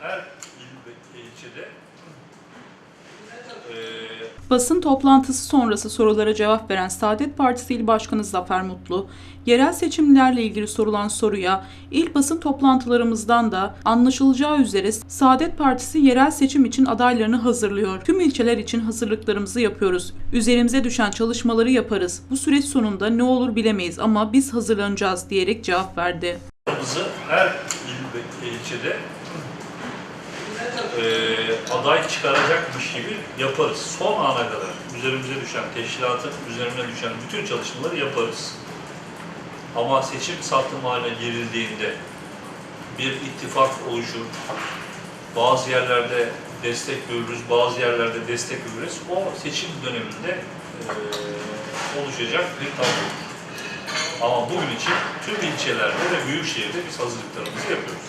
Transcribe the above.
her il ve ilçede eee Basın toplantısı sonrası sorulara cevap veren Saadet Partisi İl Başkanı Zafer Mutlu, yerel seçimlerle ilgili sorulan soruya ilk basın toplantılarımızdan da anlaşılacağı üzere Saadet Partisi yerel seçim için adaylarını hazırlıyor. Tüm ilçeler için hazırlıklarımızı yapıyoruz. Üzerimize düşen çalışmaları yaparız. Bu süreç sonunda ne olur bilemeyiz ama biz hazırlanacağız diyerek cevap verdi. Her il ve ilçede eee, aday çıkaracakmış gibi yaparız. Son ana kadar üzerimize düşen, teşkilatın üzerine düşen bütün çalışmaları yaparız. Ama seçim sattım haline girildiğinde bir ittifak oluşur. Bazı yerlerde destek görürüz, bazı yerlerde destek görürüz. O seçim döneminde eee, oluşacak bir tablo. Ama bugün için tüm ilçelerde ve büyük şehirde biz hazırlıklarımızı yapıyoruz.